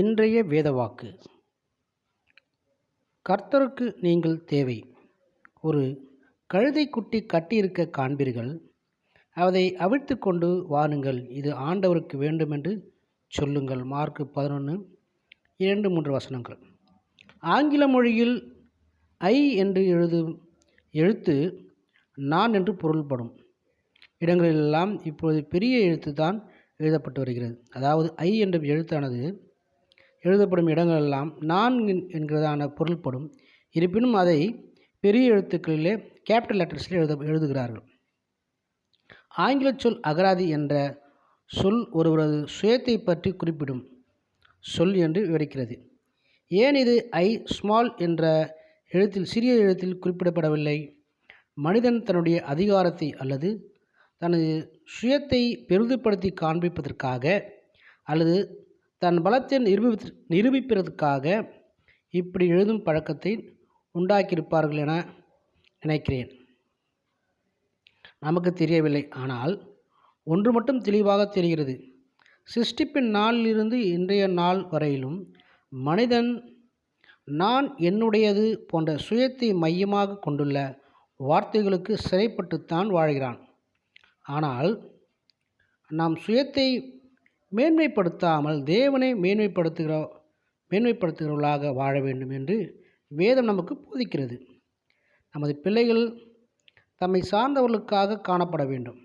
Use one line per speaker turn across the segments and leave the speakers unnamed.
இன்றைய வேதவாக்கு. கர்த்தருக்கு நீங்கள் தேவை. ஒரு கழுதைக்குட்டி கட்டியிருக்க காண்பீர்கள். அதை அவிழ்த்து கொண்டு வாருங்கள். இது ஆண்டவருக்கு வேண்டுமென்று சொல்லுங்கள். மார்க்கு பதினொன்று இரண்டு மூன்று வசனங்கள். ஆங்கில மொழியில் ஐ என்று எழுதும் எழுத்து நான் என்று பொருள்படும். இடங்களிலெல்லாம் இப்பொழுது பெரிய எழுத்து தான் எழுதப்பட்டு வருகிறது. அதாவது ஐ என்ற எழுத்தானது எழுதப்படும் இடங்களெல்லாம் நான் என்கிறதான பொருள்படும் இருப்பினும் அதை பெரிய எழுத்துக்களிலே கேபிட்டல் லெட்டர்ஸில் எழுத எழுதுகிறார்கள். ஆங்கில சொல் அகராதி என்ற சொல் ஒருவரது சுயத்தை பற்றி குறிப்பிடும் சொல் என்று விவரிக்கிறது. ஏன் இது ஐ ஸ்மால் என்ற எழுத்தில் சிறிய எழுத்தில் குறிப்பிடப்படவில்லை? மனிதன் தன்னுடைய அதிகாரத்தை அல்லது தனது சுயத்தை பெரிதுபடுத்தி காண்பிப்பதற்காக அல்லது தன் பலத்தை நிரூபி நிரூபிப்பதற்காக இப்படி எழுதும் பழக்கத்தை உண்டாக்கியிருப்பார்கள் என நினைக்கிறேன். நமக்கு தெரியவில்லை. ஆனால் ஒன்று மட்டும் தெளிவாக தெரிகிறது. சிருஷ்டிப்பின் நாளிலிருந்து இன்றைய நாள் வரையிலும் மனிதன் நான் என்னுடையது போன்ற சுயத்தை மையமாக கொண்டுள்ள வார்த்தைகளுக்கு சிறைப்பட்டுத்தான் வாழ்கிறான். ஆனால் நாம் சுயத்தை மேன்மைப்படுத்தாமல் தேவனை மேன்மைப்படுத்துகிற மேன்மைப்படுத்துகிறவர்களாக வாழ வேண்டும் என்று வேதம் நமக்கு போதிக்கிறது. நமது பிள்ளைகள் தம்மை சார்ந்தவர்களுக்காக காணப்பட வேண்டும்.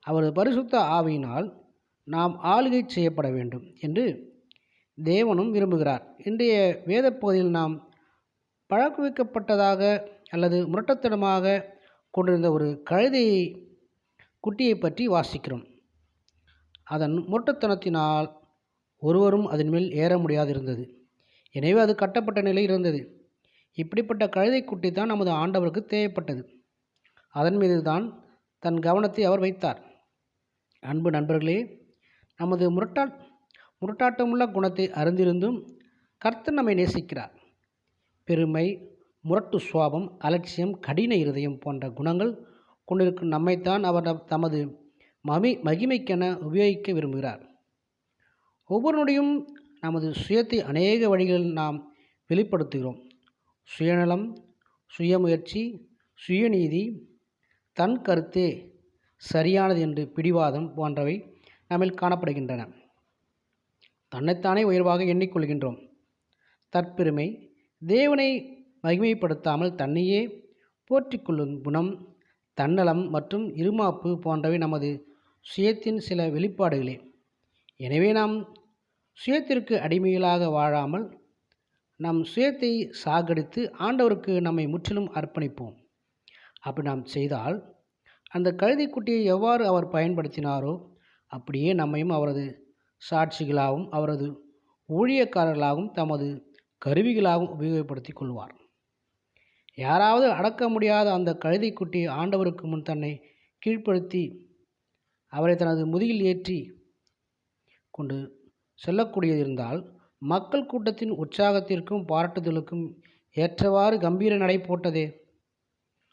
அவரது பரிசுத்த ஆவியினால் நாம் ஆளுகை செய்யப்பட வேண்டும் என்று தேவனும் விரும்புகிறார். இன்றைய வேத பகுதியில் நாம் பழக்குவிக்கப்பட்டதாக அல்லது முரட்டத்தனமாக கொண்டிருந்த ஒரு கழுதையை குட்டியை பற்றி வாசிக்கிறோம். அதன் முரட்டுத்தனத்தினால் ஒருவரும் அதன் மேல் ஏற முடியாதிருந்தது. எனவே அது கட்டப்பட்ட நிலையில் இருந்தது. இப்படிப்பட்ட கழுதை குட்டி தான் நமது ஆண்டவருக்கு தேவைப்பட்டது. அதன் மீது தான் தன் கவனத்தை அவர் வைத்தார். அன்பு நண்பர்களே நமது முரட்டா முரட்டாட்டமுள்ள குணத்தை அறிந்திருந்தும் கர்த்தர் நம்மை நேசிக்கிறார். பெருமை முரட்டு சுவாபம் அலட்சியம் கடின இருதயம் போன்ற குணங்கள் கொண்டிருக்கும் நம்மைத்தான் அவர் தமது மமி மகிமைக்கென உபயோகிக்க விரும்புகிறார். ஒவ்வொருனுடையும் நமது சுயத்தை அநேக வழிகளில் நாம் வெளிப்படுத்துகிறோம். சுயநலம் சுயமுயற்சி சுயநீதி தன் கருத்தே சரியானது என்று பிடிவாதம் போன்றவை நம்மில் காணப்படுகின்றன. தன்னைத்தானே உயர்வாக எண்ணிக்கொள்கின்றோம். தற்பெருமை தேவனை மகிமைப்படுத்தாமல் தன்னையே போற்றிக்கொள்ளும் குணம் தன்னலம் மற்றும் இருமாப்பு போன்றவை நமது சுயத்தின் சில வெளிப்பாடுகளே. எனவே நாம் சுயத்திற்கு அடிமைகளாக வாழாமல் நம் சுயத்தை சாகடித்து ஆண்டவருக்கு நம்மை முற்றிலும் அர்ப்பணிப்போம். அப்படி நாம் செய்தால் அந்த கழுதைக்குட்டியை எவ்வாறு அவர் பயன்படுத்தினாரோ அப்படியே நம்மையும் அவரது சாட்சிகளாகவும் அவரது ஊழியக்காரர்களாகவும் தமது கருவிகளாகவும் உபயோகப்படுத்தி கொள்வார். யாராவது அடக்க முடியாத அந்த கழுதைக்குட்டியை ஆண்டவருக்கு முன் தன்னை கீழ்ப்படுத்தி அவரை தனது முதுகில் ஏற்றி கொண்டு செல்லக்கூடியது இருந்தால் மக்கள் கூட்டத்தின் உற்சாகத்திற்கும் பாராட்டுதலுக்கும் ஏற்றவாறு கம்பீர நடை போட்டதே.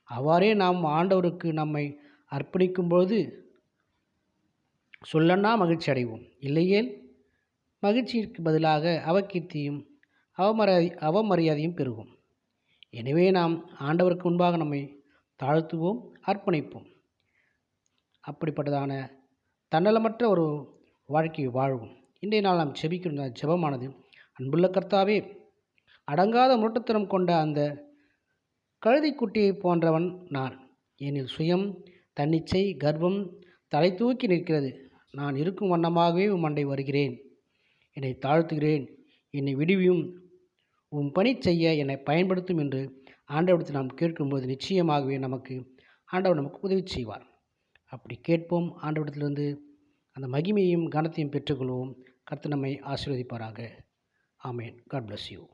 அவ்வாறே நாம் ஆண்டவருக்கு நம்மை அர்ப்பணிக்கும் பொழுது சொல்லன்னா மகிழ்ச்சி அடைவோம். இல்லையேல் மகிழ்ச்சிக்கு பதிலாக அவகீர்த்தியும் அவமரியாதை அவமரியாதையும் பெறுவோம் எனவே நாம் ஆண்டவருக்கு முன்பாக நம்மை தாழ்த்துவோம் அர்ப்பணிப்போம். அப்படிப்பட்டதான தன்னலமற்ற ஒரு வாழ்க்கை வாழ்வோம் இன்றைய நாள் நாம் செபிக்கிற ஜெபமானது அன்புள்ள கர்த்தாவே அடங்காத முரட்டுத்தனம் கொண்ட அந்த கழுதைக்குட்டியை போன்றவன் நான். எனில் சுயம் தன்னிச்சை கர்ப்பம் தலை தூக்கி நிற்கிறது. நான் இருக்கும் வண்ணமாகவே உம் மண்டை வருகிறேன். என்னை தாழ்த்துகிறேன். என்னை விடுவியும். உன் பணி செய்ய என்னை பயன்படுத்தும் என்று ஆண்டவரத்தில் நாம் கேட்கும்போது நிச்சயமாகவே நமக்கு ஆண்டவர் நமக்கு உதவி செய்வார். அப்படி கேட்போம். ஆண்டவரிடத்திலிருந்து அந்த மகிமையும் கனத்தையும் பெற்றுக்கொள்வோம். கர்த்த நம்மை ஆசீர்வதிப்பாராக. ஆமேன். God bless you